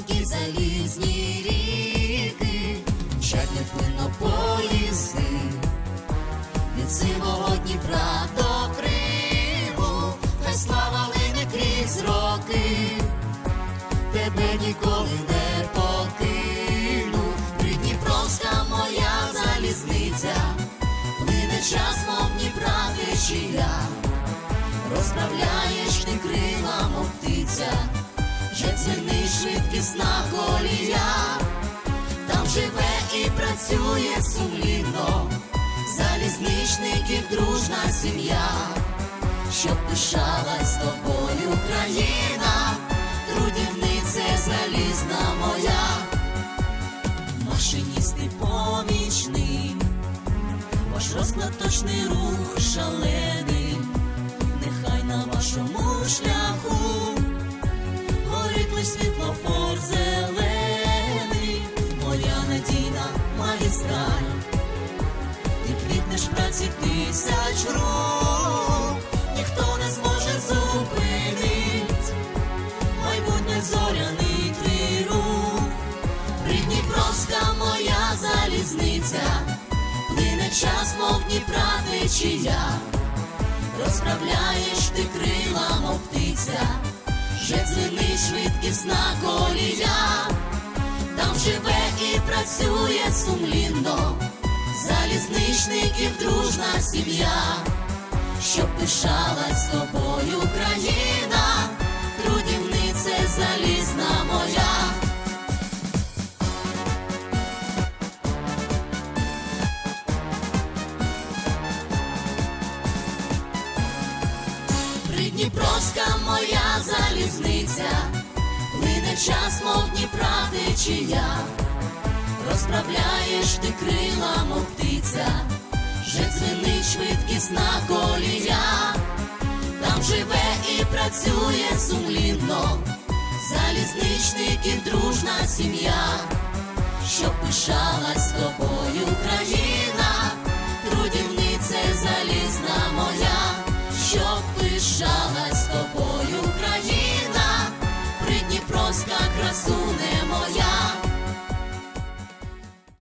струмки залізні ріки, Чадні плино поїзди, від сивого Дніпра до Криму, хай слава лине крізь роки, тебе ніколи не покину, Придніпровська моя залізниця, плине час, мов Дніпра течія, розправляєш ти крила, мов птиця вже дзвенить швидкісна колія, там живе і працює сумлінно, залізничників дружна сім'я, щоб пишалась тобою країна, трудівниця залізна моя, машиністи помічний, ваш розкладочний рух шалений. Нехай на вашому шляху моя надійна магістраль, ти квітнеш праці тисяч рук, ніхто не зможе зупинить, майбутнє зоряний твій рух, Придніпровська моя залізниця, плине час, мов Дніпра течія розправляєш ти крила, мов птиця, вже дзвенить швидкісна колія, працює сумлінно, залізничників дружна сім'я, щоб пишалась тобою країна, трудівниця залізна моя. Придніпровська моя залізниця, плине час, мов Дніпра течія, розправляєш ти крила, мов птиця, вже дзвенить швидкісна колія, там живе і працює сумлінно, залізничників дружна сім'я, щоб пишалась тобою країна, трудівниця залізна моя, щоб пишалась